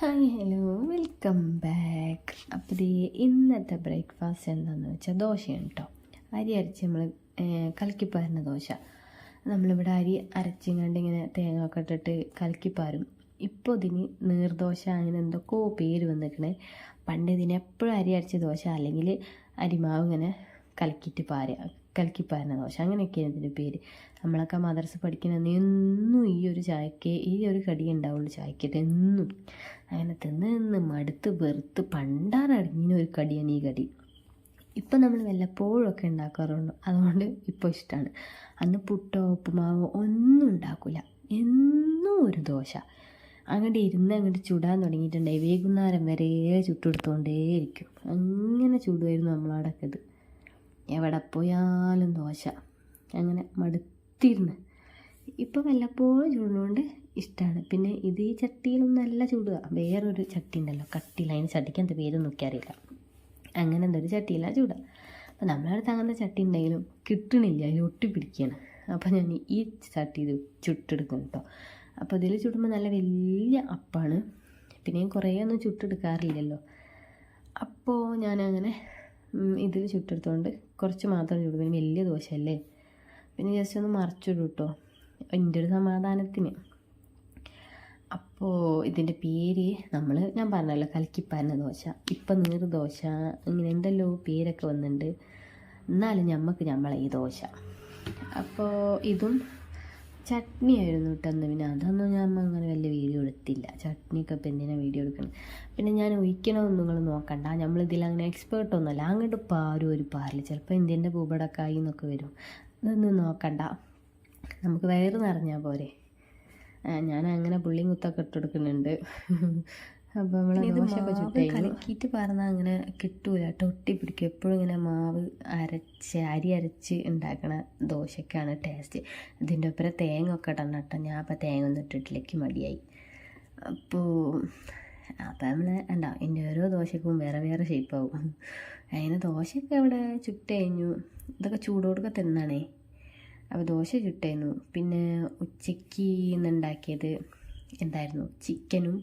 Hi hello welcome back അപ്പോൾ ഇന്നത്തെ breakfast എന്താണെന്ന് വെച്ചാൽ ദോശയാണ് കേട്ടോ അരി അരച്ച് നമ്മൾ കലക്കിപ്പാരുന്ന ദോശ. നമ്മളിവിടെ അരി അരച്ചിങ്ങാണ്ട് ഇങ്ങനെ തേങ്ങ ഒക്കെ ഇട്ടിട്ട് കലക്കിപ്പാരും. ഇപ്പോൾ ഇതിന് നീർദോശ അങ്ങനെ എന്തൊക്കെയോ പേര് വന്നിരിക്കണേ പണ്ട് ഇതിന് എപ്പോഴും അരി അരച്ച ദോശ അല്ലെങ്കിൽ അരിമാവ് ഇങ്ങനെ കലക്കിയിട്ട് പാരുക കലക്കിപ്പാരുന്ന ദോശ അങ്ങനെയൊക്കെയാണ് ഇതിന്റെ പേര്. നമ്മളൊക്കെ മദർസ് പഠിക്കുന്ന എന്നും ഈ ഒരു ചായക്ക് ഈ ഒരു കടി ഉണ്ടാവുള്ളൂ ചായക്കിട്ട് എന്നും. അങ്ങനെ തിന്ന് നിന്ന് മടുത്ത് വെറുത്ത് പണ്ടാറടങ്ങിയ ഒരു കടിയാണ് ഈ കടി. ഇപ്പം നമ്മൾ വല്ലപ്പോഴും ഒക്കെ ഉണ്ടാക്കാറുണ്ട്. അതുകൊണ്ട് ഇപ്പോൾ ഇഷ്ടമാണ്. അന്ന് പുട്ടോ ഉപ്പുമാവോ ഒന്നും ഉണ്ടാക്കില്ല എന്നും ഒരു ദോശ. അങ്ങോട്ട് ഇരുന്ന് അങ്ങോട്ട് ചുടാൻ തുടങ്ങിയിട്ടുണ്ടായി. വൈകുന്നേരം വരെ ചുട്ടെടുത്തുകൊണ്ടേയിരിക്കും. അങ്ങനെ ചൂടുമായിരുന്നു നമ്മളവിടെ ഇത്. എവിടെ പോയാലും ദോശ. അങ്ങനെ മടുത്തിരുന്ന്. ഇപ്പോൾ വല്ലപ്പോഴും ചൂടുന്നതുകൊണ്ട് ഇഷ്ടമാണ് പിന്നെ ഇത് ഈ ചട്ടിയിലൊന്നല്ല നല്ല ചൂടുക വേറൊരു ചട്ടി ഉണ്ടല്ലോ കട്ടിയില്ല അതിന് ചട്ടിക്ക് എന്ത് പേര് നോക്കിയറിയില്ല അങ്ങനെ എന്തൊരു ചട്ടിയില്ല ചൂടുക അപ്പോൾ നമ്മളവിടെ അങ്ങനത്തെ ചട്ടി ഉണ്ടെങ്കിലും കിട്ടണില്ല. അതിൽ ഒട്ടിപ്പിടിക്കുകയാണ് അപ്പോൾ ഞാൻ ഈ ചട്ടി ഇത് ചുട്ടെടുക്കും കേട്ടോ. അപ്പോൾ ഇതിൽ ചുടുമ്പോൾ നല്ല വലിയ അപ്പാണ്. പിന്നെ കുറേ ഒന്നും ചുട്ടെടുക്കാറില്ലല്ലോ. അപ്പോൾ ഞാനങ്ങനെ ഇതിൽ ചുട്ടെടുത്തുകൊണ്ട് കുറച്ച് മാത്രം ചൂട് പിന്നെ വലിയ ദോശയല്ലേ? പിന്നെ ജസ്റ്റ് ഒന്ന് മറിച്ചിടും കേട്ടോ എന്റെ ഒരു സമാധാനത്തിന്. അപ്പോൾ ഇതിന്റെ പേര് നമ്മൾ ഞാൻ പറഞ്ഞല്ലോ കലക്കിപ്പാരന്റെ ദോശ. ഇപ്പം നീർ ദോശ ഇങ്ങനെ എന്തെല്ലോ പേരൊക്കെ വന്നിട്ടുണ്ട് എന്നാലും ഞമ്മക്ക് നമ്മളെ ഈ ദോശ. അപ്പോൾ ഇതും ചട്നി ആയിരുന്നു കേട്ടോ പിന്നെ അതൊന്നും ഞാൻ അങ്ങനെ വലിയ വീഡിയോ എടുത്തില്ല. ചട്നിയൊക്കെ ഇപ്പം എന്തിനാണ് വീഡിയോ എടുക്കണം പിന്നെ ഞാൻ ഒഴിക്കണമെന്ന് നിങ്ങൾ നോക്കണ്ട. നമ്മളിതിൽ അങ്ങനെ എക്സ്പേർട്ട് ഒന്നുമല്ല. അങ്ങോട്ട് പാരും ഒരു പാറില്ല ചിലപ്പോൾ ഇന്ത്യന്റെ പൂപടക്കായി എന്നൊക്കെ വരും. അതൊന്നും നോക്കണ്ട. നമുക്ക് വയറ് നിറഞ്ഞാൽ പോരെ. ഞാൻ അങ്ങനെ പുള്ളിയും കുത്തൊക്കെ ഇട്ട് കൊടുക്കുന്നുണ്ട്. അപ്പോൾ നമ്മൾ ദോശയൊക്കെ ചുട്ട് കലക്കിയിട്ട് പറഞ്ഞാൽ അങ്ങനെ കിട്ടൂല. കേട്ടോ ഒട്ടി പിടിക്കും. എപ്പോഴും ഇങ്ങനെ മാവ് അരച്ച് അരി അരച്ച് ഉണ്ടാക്കണ ദോശയ്ക്കാണ് ടേസ്റ്റ് ഇതിന്റെ ഒപ്പം തേങ്ങ ഒക്കെ ഇടണം കേട്ടോ. ഞാൻ അപ്പോൾ തേങ്ങ ഒന്നും ഇട്ടിട്ടിലേക്ക് മടിയായി. അപ്പോൾ അപ്പം നമ്മൾ ഉണ്ടാവും എന്റെ ഓരോ ദോശക്കും വേറെ വേറെ ഷേപ്പാവും അതിന് ദോശയൊക്കെ അവിടെ ചുട്ട് കഴിഞ്ഞു. ഇതൊക്കെ ചൂടോടൊക്കെ തിന്നാണേ. അപ്പോൾ ദോശ ചുട്ടായിരുന്നു പിന്നെ ഉച്ചയ്ക്ക് ഇന്നുണ്ടാക്കിയത് എന്തായിരുന്നു? ചിക്കനും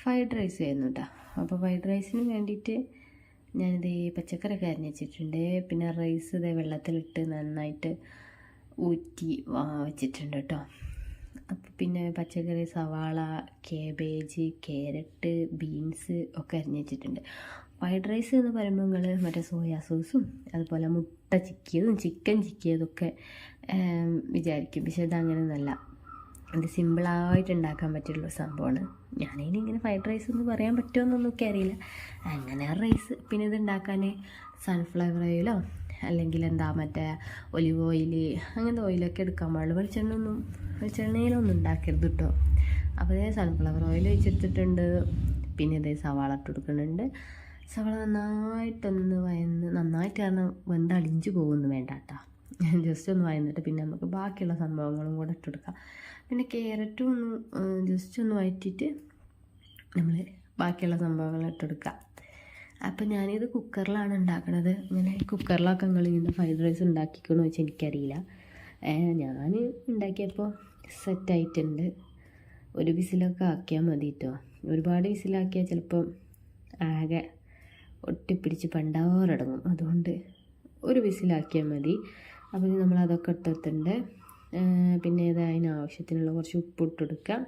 ഫ്രൈഡ് റൈസ് ആയിരുന്നു കേട്ടോ അപ്പോൾ ഫ്രൈഡ് റൈസിന് വേണ്ടിയിട്ട് ഞാനിത് പച്ചക്കറിയൊക്കെ അരിഞ്ഞ് വെച്ചിട്ടുണ്ട്. പിന്നെ റൈസ് ഇതേ വെള്ളത്തിലിട്ട് നന്നായിട്ട് ഊറ്റി വെച്ചിട്ടുണ്ട് കേട്ടോ അപ്പോൾ പിന്നെ പച്ചക്കറി സവാള കേബേജ് ക്യാരറ്റ് ബീൻസ് ഒക്കെ അരിഞ്ഞ് വെച്ചിട്ടുണ്ട്. ഫ്രൈഡ് റൈസ് എന്ന് പറയുമ്പോൾ നിങ്ങൾ മറ്റേ സോയാ സോസും അതുപോലെ മുട്ട ചിക്കിയതും ചിക്കൻ ചിക്കിയതൊക്കെ വിചാരിക്കും. പക്ഷേ ഇതങ്ങനെയൊന്നല്ല ഇത് സിമ്പിളായിട്ട് ഉണ്ടാക്കാൻ പറ്റുള്ള സംഭവമാണ് ഞാനിനി ഇങ്ങനെ ഫ്രൈഡ് റൈസ് എന്ന് പറയാൻ പറ്റുമെന്നൊന്നും ഒക്കെ അറിയില്ല അങ്ങനെ റൈസ് പിന്നെ ഇത് ഉണ്ടാക്കാൻ സൺഫ്ലവർ ഓയിലോ അല്ലെങ്കിൽ എന്താ മറ്റേ ഒലിവ് ഓയിൽ അങ്ങനത്തെ ഓയിലൊക്കെ എടുക്കാൻ പാടുള്ളൂ. വെളിച്ചെണ്ണൊന്നും വെളിച്ചെണ്ണയിലൊന്നും ഉണ്ടാക്കരുത് കേട്ടോ അപ്പോൾ ഇതേ സൺഫ്ലവർ ഓയിൽ വെച്ചെടുത്തിട്ടുണ്ട് പിന്നെ ഇതേ സവാള ഇട്ട് കൊടുക്കുന്നുണ്ട്. സവാള നന്നായിട്ടൊന്ന് വയന്ന് നന്നായിട്ട് കാരണം വെന്തളിഞ്ച് പോകുന്നു വേണ്ട കേട്ടോ ജസ്റ്റ് ഒന്ന് വയന്നിട്ട് പിന്നെ നമുക്ക് ബാക്കിയുള്ള സംഭവങ്ങളും കൂടെ ഇട്ടെടുക്കാം പിന്നെ ക്യാരറ്റും ഒന്ന് ജസ്റ്റ് ഒന്ന് വയറ്റിയിട്ട് നമ്മൾ ബാക്കിയുള്ള സംഭവങ്ങൾ ഇട്ടെടുക്കുക അപ്പം ഞാനിത് കുക്കറിലാണ് ഉണ്ടാക്കണത് ഇങ്ങനെ കുക്കറിലൊക്കെ നിങ്ങൾ ഇങ്ങനെ ഫ്രൈഡ് റൈസ് ഉണ്ടാക്കിക്കണമെന്ന് വെച്ചാൽ എനിക്കറിയില്ല. ഞാൻ ഉണ്ടാക്കിയപ്പോൾ സെറ്റായിട്ടുണ്ട് ഒരു വിസിലൊക്കെ ആക്കിയാൽ മതി കേട്ടോ ഒരുപാട് വിസിലാക്കിയാൽ ചിലപ്പോൾ ആകെ ഒട്ടിപ്പിടിച്ച് പണ്ടാറടങ്ങും. അതുകൊണ്ട് ഒരു വിസിലാക്കിയാൽ മതി. അപ്പോൾ നമ്മൾ അതൊക്കെ ഇട്ടിട്ടുണ്ട് പിന്നെ ഇത് അതിന് ആവശ്യത്തിനുള്ള കുറച്ച് ഉപ്പ് ഇട്ടെടുക്കാം.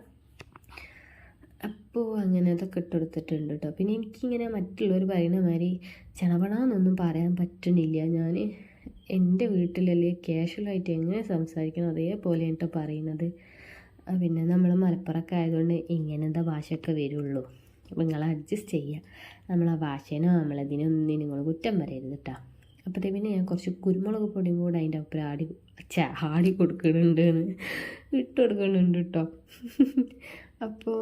അപ്പോൾ അങ്ങനെ അതൊക്കെ ഇട്ടെടുത്തിട്ടുണ്ട് കേട്ടോ പിന്നെ എനിക്കിങ്ങനെ മറ്റുള്ളവർ പറയുന്ന മാതിരി ചണപണാന്നൊന്നും പറയാൻ പറ്റണില്ല. ഞാൻ എന്റെ വീട്ടിലല്ലേ ക്യാഷ്വലായിട്ട് എങ്ങനെ സംസാരിക്കണം അതേപോലെ കേട്ടോ പറയുന്നത് പിന്നെ നമ്മൾ മലപ്പുറമൊക്കെ ആയതുകൊണ്ട് ഇങ്ങനത്തെ ഭാഷയൊക്കെ വരുള്ളൂ. അപ്പോൾ നിങ്ങൾ അഡ്ജസ്റ്റ് ചെയ്യുക നമ്മളെ ഭാഷേനോ നമ്മളതിനൊന്നും നിങ്ങൾ കുറ്റം പറയരുത് കേട്ടോ അപ്പോഴത്തെ പിന്നെ ഞാൻ കുറച്ച് കുരുമുളക് പൊടിയും കൂടെ അതിന്റെ ഒപ്പം ആടി ചാടി കൊടുക്കുന്നുണ്ട് ഇട്ട് കൊടുക്കുന്നുണ്ട് കേട്ടോ അപ്പോൾ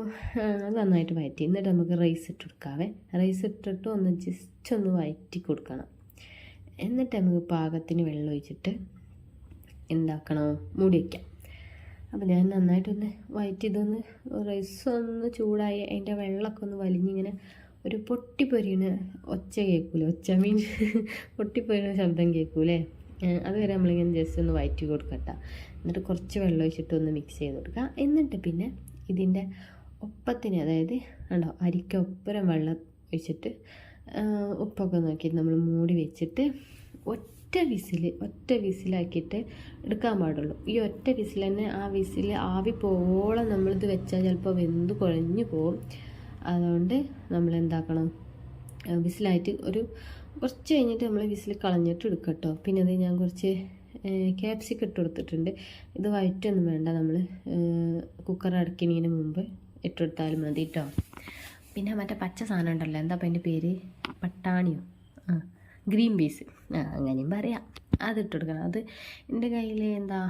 നന്നായിട്ട് വയറ്റി. എന്നിട്ട് നമുക്ക് റൈസ് ഇട്ട് കൊടുക്കാവേ. റൈസ് ഇട്ടിട്ട് ഒന്ന് ജസ്റ്റ് ഒന്ന് വയറ്റി കൊടുക്കണം. എന്നിട്ട് നമുക്ക് പാകത്തിന് വെള്ളം ഒഴിച്ചിട്ട് എന്താക്കണോ? മൂടി വയ്ക്കാം അപ്പോൾ ഞാൻ നന്നായിട്ടൊന്ന് വയറ്റി ഇതൊന്ന് റൈസ് ഒന്ന് ചൂടായി അതിന്റെ വെള്ളമൊക്കെ ഒന്ന് വലിഞ്ഞിങ്ങനെ ഒരു പൊട്ടിപ്പൊരിയുന്ന ഒച്ച കേൾക്കൂലേ? ഒച്ച മീൻസ് പൊട്ടിപ്പൊരിയുന്ന ശബ്ദം കേൾക്കൂലേ? അതുവരെ നമ്മളിങ്ങനെ ജസ്റ്റ് ഒന്ന് വയറ്റി കൊടുക്കട്ട. എന്നിട്ട് കുറച്ച് വെള്ളം ഒഴിച്ചിട്ട് ഒന്ന് മിക്സ് ചെയ്ത് കൊടുക്കുക എന്നിട്ട് പിന്നെ ഇതിന്റെ ഒപ്പത്തിന് അതായത് ഉണ്ടോ അരിക്ക് ഒപ്പരം വെള്ളം ഒഴിച്ചിട്ട് ഉപ്പൊക്കെ നോക്കിയിട്ട് നമ്മൾ മൂടി വെച്ചിട്ട് ഒറ്റ വിസിൽ ഒറ്റ വിസിലാക്കിയിട്ട് എടുക്കാൻ പാടുള്ളൂ. ഈ ഒറ്റ വിസിൽ തന്നെ ആ വിസിൽ ആവി പോവോളം നമ്മളിത് വെച്ചാൽ ചിലപ്പോൾ വെന്ത് കുഴഞ്ഞു പോകും അതുകൊണ്ട് നമ്മൾ എന്താക്കണം? വിസിലായിട്ട് ഒരു കുറച്ച് കഴിഞ്ഞിട്ട് നമ്മൾ വിസിൽ കളഞ്ഞിട്ട് എടുക്കട്ടോ. കേട്ടോ പിന്നെ അത് ഞാൻ കുറച്ച് ക്യാപ്സിക്കം ഇട്ട് കൊടുത്തിട്ടുണ്ട്. ഇത് വയറ്റൊന്നും വേണ്ട നമ്മൾ കുക്കർ അടക്കുന്നതിന് മുമ്പ് ഇട്ടെടുത്താലും മതി കേട്ടോ പിന്നെ മറ്റേ പച്ച സാധനം ഉണ്ടല്ലോ എന്താ അപ്പം എന്റെ പേര്? പട്ടാണിയോ? ആ ഗ്രീൻ പീസ് ആ അങ്ങനെയും പറയാം. അത് ഇട്ട് കൊടുക്കണം. അത് എന്റെ കയ്യിൽ എന്താ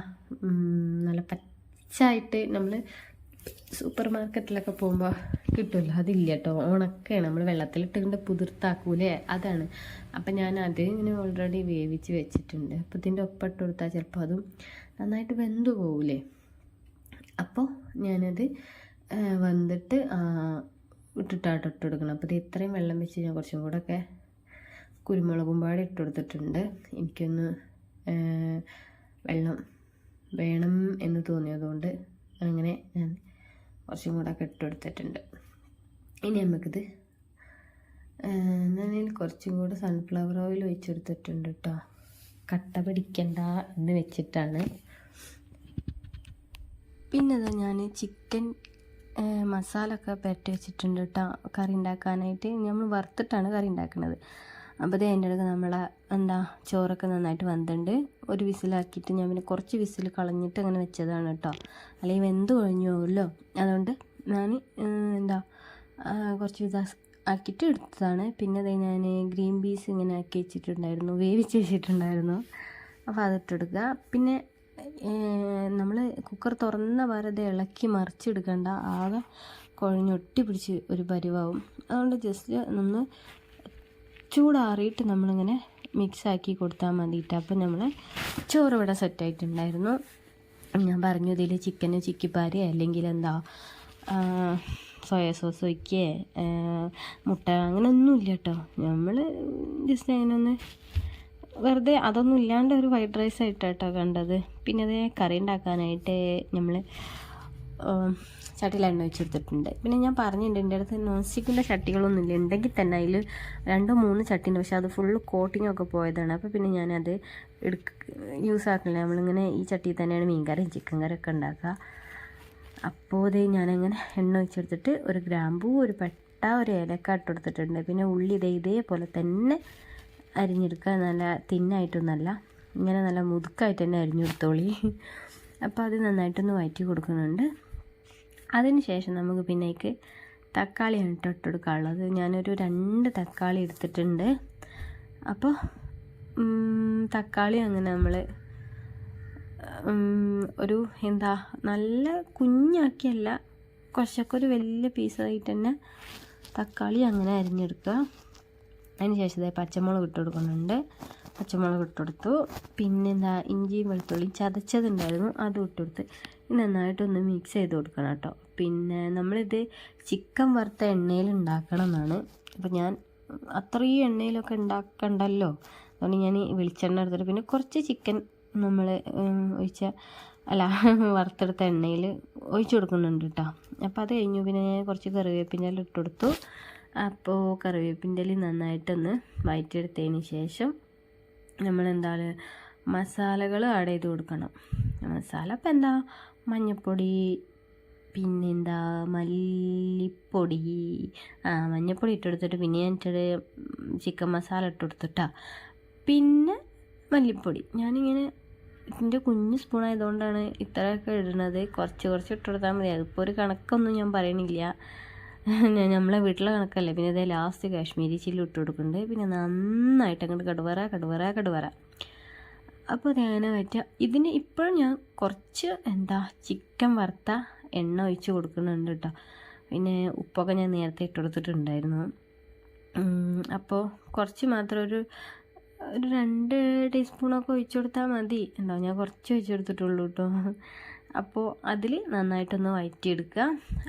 നല്ല പച്ചായിട്ട് നമ്മൾ സൂപ്പർ മാർക്കറ്റിലൊക്കെ പോകുമ്പോൾ കിട്ടുമല്ലോ അതില്ല കേട്ടോ ഉണക്കയാണ് നമ്മൾ വെള്ളത്തിലിട്ടുകൊണ്ട് പുതിർത്താക്കൂലേ? അതാണ്. അപ്പം ഞാൻ അത് ഇങ്ങനെ ഓൾറെഡി വേവിച്ച് വെച്ചിട്ടുണ്ട്. അപ്പോൾ ഇതിന്റെ ഒപ്പം ഇട്ട് കൊടുത്താൽ ചിലപ്പോൾ അതും നന്നായിട്ട് വെന്തു പോകൂലേ അപ്പോൾ ഞാനത് വന്നിട്ട് ഇട്ടിട്ടാട്ട് ഇട്ട് കൊടുക്കണം. അപ്പോൾ ഇത് ഇത്രയും വെള്ളം വെച്ച് ഞാൻ കുറച്ചും കൂടെ ഒക്കെ കുരുമുളകും പാടി ഇട്ട് കൊടുത്തിട്ടുണ്ട്. എനിക്കൊന്ന് വെള്ളം വേണം എന്ന് തോന്നിയതുകൊണ്ട് അങ്ങനെ ഞാൻ കുറച്ചും കൂടെ ഒക്കെ ഇട്ട് കൊടുത്തിട്ടുണ്ട്. ഇനി നമുക്കിത് ഞാനതിൽ കുറച്ചും കൂടെ സൺഫ്ലവർ ഓയിൽ ഒഴിച്ചെടുത്തിട്ടുണ്ട് കേട്ടോ കട്ട പിടിക്കണ്ട എന്ന് വെച്ചിട്ടാണ്. പിന്നെ അതാ ഞാൻ ചിക്കൻ മസാല ഒക്കെ പുരട്ടി വെച്ചിട്ടുണ്ട് കേട്ടോ കറി ഉണ്ടാക്കാനായിട്ട്. നമ്മൾ വറുത്തിട്ടാണ് കറി ഉണ്ടാക്കുന്നത്. അപ്പോൾ ഇത് അതിന്റെ ഇടയ്ക്ക് നമ്മളെ എന്താ ചോറൊക്കെ നന്നായിട്ട് വന്നിട്ടുണ്ട്. ഒരു വിസിലാക്കിയിട്ട് ഞാൻ പിന്നെ കുറച്ച് വിസിൽ കളഞ്ഞിട്ട് അങ്ങനെ വെച്ചതാണ് കേട്ടോ. അല്ലെങ്കിൽ വെന്ത് കഴിഞ്ഞു പോകുമല്ലോ അതുകൊണ്ട് ഞാൻ എന്താ കുറച്ച് വിധ ആക്കിയിട്ട് എടുത്തതാണ്. പിന്നെ അത് ഞാൻ ഗ്രീൻ പീസ് ഇങ്ങനെ ആക്കി വെച്ചിട്ടുണ്ടായിരുന്നു. വേവിച്ച് വെച്ചിട്ടുണ്ടായിരുന്നു. അപ്പോൾ അതിട്ടെടുക്കുക പിന്നെ നമ്മൾ കുക്കർ തുറന്ന വെറുതെ ഇളക്കി മറിച്ചെടുക്കേണ്ട. ആകെ കുഴഞ്ഞൊട്ടി പിടിച്ച് ഒരു പരിവാവും. അതുകൊണ്ട് ജസ്റ്റ് ഒന്ന് ചൂടാറിയിട്ട് നമ്മളിങ്ങനെ മിക്സാക്കി കൊടുത്താൽ മതിയിട്ട്. അപ്പം നമ്മൾ ചോറ് ഇവിടെ സെറ്റായിട്ടുണ്ടായിരുന്നു. ഞാൻ പറഞ്ഞു ഇതിൽ ചിക്കന് ചിക്കിപ്പാരി അല്ലെങ്കിൽ എന്താ സോയ സോസ് ഒഴിക്കുക മുട്ട അങ്ങനെ ഒന്നുമില്ല കേട്ടോ നമ്മൾ ജസ്റ്റ് അങ്ങനെ ഒന്ന് വെറുതെ അതൊന്നും ഇല്ലാണ്ട് ഒരു ഫ്രൈഡ് റൈസ് ആയിട്ടാട്ടോ കണ്ടത്. പിന്നെ അത് കറി ഉണ്ടാക്കാനായിട്ട് നമ്മൾ ചട്ടിയിൽ എണ്ണ വെച്ചെടുത്തിട്ടുണ്ട് പിന്നെ ഞാൻ പറഞ്ഞിട്ടുണ്ട് എന്റെ അടുത്ത് നോൺ സ്റ്റിക്കിന്റെ ചട്ടികളൊന്നും ഇല്ല ഉണ്ടെങ്കിൽ തന്നെ അതിൽ രണ്ടോ മൂന്ന് ചട്ടിയുണ്ട് പക്ഷേ അത് ഫുള്ള് കോട്ടിങ്ങൊക്കെ പോയതാണ്. അപ്പോൾ പിന്നെ ഞാനത് എടുക്ക യൂസ് ആക്കില്ല നമ്മളിങ്ങനെ ഈ ചട്ടിയിൽ തന്നെയാണ് മീൻ കറിയും ചിക്കൻ കറി ഒക്കെ ഉണ്ടാക്കുക. അപ്പോൾ ഇത് ഞാനങ്ങനെ എണ്ണ ഒഴിച്ചെടുത്തിട്ട് ഒരു ഗ്രാമ്പൂ ഒരു പട്ട ഒരു ഏലക്ക ഇട്ട് കൊടുത്തിട്ടുണ്ട്. പിന്നെ ഉള്ളി ഇതേ ഇതേപോലെ തന്നെ അരിഞ്ഞെടുക്കുക. നല്ല തിന്നായിട്ടൊന്നല്ല ഇങ്ങനെ നല്ല മുതുക്കായിട്ട് തന്നെ അരിഞ്ഞെടുത്തോളി. അപ്പോൾ അത് നന്നായിട്ടൊന്ന് വയറ്റി കൊടുക്കുന്നുണ്ട്. അതിന് ശേഷം നമുക്ക് പിന്നേക്ക് തക്കാളിയാണ് കൊടുക്കാനുള്ളത് ഞാനൊരു രണ്ട് തക്കാളി എടുത്തിട്ടുണ്ട്. അപ്പോൾ തക്കാളി അങ്ങനെ നമ്മൾ ഒരു എന്താ നല്ല കുഞ്ഞാക്കിയല്ല കുറച്ചൊക്കെ ഒരു വലിയ പീസായിട്ട് തന്നെ തക്കാളി അങ്ങനെ അരിഞ്ഞെടുക്കുക. അതിന് ശേഷം ദേ പച്ചമുളക് ഇട്ട് കൊടുക്കുന്നുണ്ട്. പച്ചമുളക് ഇട്ട് കൊടുത്തു. പിന്നെ എന്താ ഇഞ്ചിയും വെളുത്തുള്ളിയും ചതച്ചതുണ്ടായിരുന്നു അതും ഇട്ട് കൊടുത്ത്. നന്നായിട്ടൊന്ന് മിക്സ് ചെയ്ത് കൊടുക്കണം കേട്ടോ. പിന്നെ നമ്മളിത് ചിക്കൻ വറുത്ത എണ്ണയിൽ ഉണ്ടാക്കണം എന്നാണ് അപ്പോൾ ഞാൻ അത്രയും എണ്ണയിലൊക്കെ ഉണ്ടാക്കണ്ടല്ലോ? അതുകൊണ്ട് ഞാൻ വെളിച്ചെണ്ണ എടുത്തിട്ട് പിന്നെ കുറച്ച് ചിക്കൻ നമ്മൾ ഒഴിച്ച അല്ല വറുത്തെടുത്ത എണ്ണയിൽ ഒഴിച്ചു കൊടുക്കുന്നുണ്ട് കേട്ടോ. അപ്പോൾ അത് കഴിഞ്ഞു. പിന്നെ ഞാൻ കുറച്ച് കറിവേപ്പിന്റെ ഇട്ട് കൊടുത്തു. അപ്പോൾ കറിവേപ്പിന്റെ നന്നായിട്ടൊന്ന് വയറ്റിയെടുത്തതിന് ശേഷം നമ്മൾ എന്താണ് മസാലകൾ ആഡ് ചെയ്ത് കൊടുക്കണം. മസാല ഇപ്പം എന്താ മഞ്ഞൾപ്പൊടി പിന്നെന്താ മല്ലിപ്പൊടി. ആ മഞ്ഞൾപ്പൊടി ഇട്ട് കൊടുത്തിട്ട് പിന്നെ ഞാൻ ഇട്ടത് ചിക്കൻ മസാല ഇട്ട് കൊടുത്തിട്ടാ പിന്നെ മല്ലിപ്പൊടി. ഞാനിങ്ങനെ എന്റെ കുഞ്ഞ് സ്പൂൺ ആയതുകൊണ്ടാണ് ഇത്രയൊക്കെ ഇടുന്നത്. കുറച്ച് കുറച്ച് ഇട്ട് കൊടുത്താൽ മതി. അതിപ്പോൾ ഒരു കണക്കൊന്നും ഞാൻ പറയണില്ല. നമ്മളെ വീട്ടിലെ കണക്കല്ലേ. പിന്നെ ഇതേ ലാസ്റ്റ് കാശ്മീരി ചില്ലി ഇട്ട് കൊടുക്കുന്നുണ്ട്. പിന്നെ നന്നായിട്ട് അങ്ങോട്ട് കടുവറ കടുവറ കടുവറ. അപ്പോൾ തേങ്ങ വറ്റുക ഇതിന് ഇപ്പോഴും ഞാൻ കുറച്ച് എന്താ ചിക്കൻ വറുത്ത എണ്ണ ഒഴിച്ച് കൊടുക്കുന്നുണ്ട് കേട്ടോ പിന്നെ ഉപ്പൊക്കെ ഞാൻ നേരത്തെ ഇട്ട് കൊടുത്തിട്ടുണ്ടായിരുന്നു. അപ്പോൾ കുറച്ച് മാത്രം ഒരു ഒരു രണ്ട് ടീസ്പൂണൊക്കെ ഒഴിച്ചു കൊടുത്താൽ മതി. എന്താ ഞാൻ കുറച്ച് ഒഴിച്ചു കൊടുത്തിട്ടുള്ളൂ കേട്ടോ അപ്പോൾ അതിൽ നന്നായിട്ടൊന്ന് വഴറ്റിയെടുക്കുക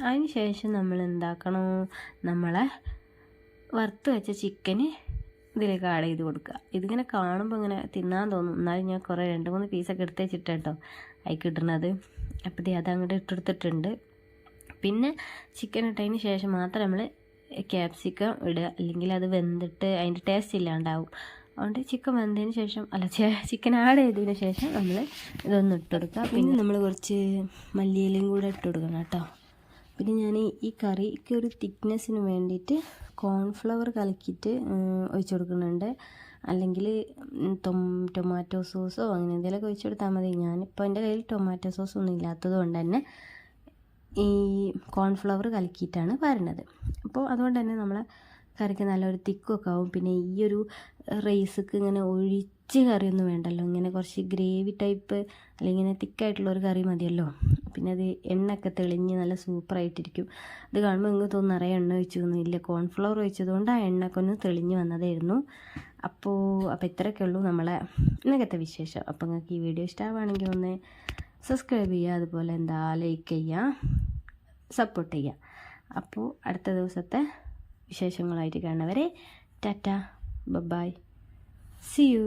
അതിന് ശേഷം നമ്മൾ എന്താക്കണോ? നമ്മളെ വറുത്ത് വെച്ച ചിക്കന് ഇതിലേക്ക് ആഡ് ചെയ്ത് കൊടുക്കുക. ഇതിങ്ങനെ കാണുമ്പോൾ ഇങ്ങനെ തിന്നാൻ തോന്നും. എന്നാലും ഞാൻ കുറേ രണ്ട് മൂന്ന് പീസൊക്കെ എടുത്ത് വെച്ചിട്ട് കേട്ടോ അതിക്ക് കിട്ടുന്നത് അപ്പോൾ ഇത് അത് അങ്ങോട്ട് ഇട്ടെടുത്തിട്ടുണ്ട്. പിന്നെ ചിക്കൻ ഇട്ടതിന് ശേഷം മാത്രം നമ്മൾ ക്യാപ്സിക്കം ഇടുക. അല്ലെങ്കിൽ അത് വെന്തിട്ട് അതിന്റെ ടേസ്റ്റ് ഇല്ലാണ്ടാവും. അതുകൊണ്ട് ചിക്കൻ വെന്തതിന് ശേഷം അല്ല ചിക്കൻ ആഡ് ചെയ്തതിന് ശേഷം നമ്മൾ ഇതൊന്ന് ഇട്ടെടുക്കുക പിന്നെ നമ്മൾ കുറച്ച് മല്ലിയിലയും കൂടെ ഇട്ട് കൊടുക്കണം കേട്ടോ. പിന്നെ ഞാൻ ഈ കറിക്ക് ഒരു തിക്നെസ്സിന് വേണ്ടിയിട്ട് കോൺഫ്ലവർ കലക്കിയിട്ട് ഒഴിച്ചു കൊടുക്കുന്നുണ്ട്. അല്ലെങ്കിൽ ടൊമാറ്റോ സോസോ അങ്ങനെ എന്തെങ്കിലുമൊക്കെ ഒഴിച്ചു കൊടുത്താൽ മതി. ഞാനിപ്പോൾ എന്റെ കയ്യിൽ ടൊമാറ്റോ സോസ് ഒന്നും ഇല്ലാത്തത് കൊണ്ട് തന്നെ ഈ കോൺഫ്ലവർ കലക്കിയിട്ടാണ് വരുന്നത്. അപ്പോൾ അതുകൊണ്ട് തന്നെ നമ്മളെ കറിക്ക് നല്ലൊരു തിക്കൊക്കെ ആവും. പിന്നെ ഈ ഒരു റൈസക്ക് ഇങ്ങനെ ഒഴിച്ച് കറിയൊന്നും വേണ്ടല്ലോ. ഇങ്ങനെ കുറച്ച് ഗ്രേവി ടൈപ്പ് അല്ലെങ്കിൽ ഇങ്ങനെ തിക്കായിട്ടുള്ള ഒരു കറി മതിയല്ലോ. പിന്നെ അത് എണ്ണയൊക്കെ തെളിഞ്ഞ് നല്ല സൂപ്പറായിട്ടിരിക്കും. അത് കാണുമ്പോൾ നിങ്ങൾക്ക് തോന്നുന്നു നിറയെ എണ്ണ ഒഴിച്ചൊന്നും ഇല്ല. കോൺഫ്ലവർ ഒഴിച്ചതുകൊണ്ട് ആ എണ്ണയൊക്കെ ഒന്ന് തെളിഞ്ഞ് വന്നതായിരുന്നു. അപ്പോൾ അപ്പോൾ ഇത്രയൊക്കെ ഉള്ളൂ നമ്മളെ ഇന്നത്തെ വിശേഷം. അപ്പോൾ നിങ്ങൾക്ക് ഈ വീഡിയോ ഇഷ്ടമാവുകയാണെങ്കിൽ ഒന്ന് സബ്സ്ക്രൈബ് ചെയ്യുക. അതുപോലെ എന്താ ലൈക്ക് ചെയ്യുക. സപ്പോർട്ട് ചെയ്യുക. അപ്പോൾ അടുത്ത ദിവസത്തെ വിശേഷങ്ങളായിട്ട് കാണുന്നവരെ ടാറ്റ. Bye-bye C U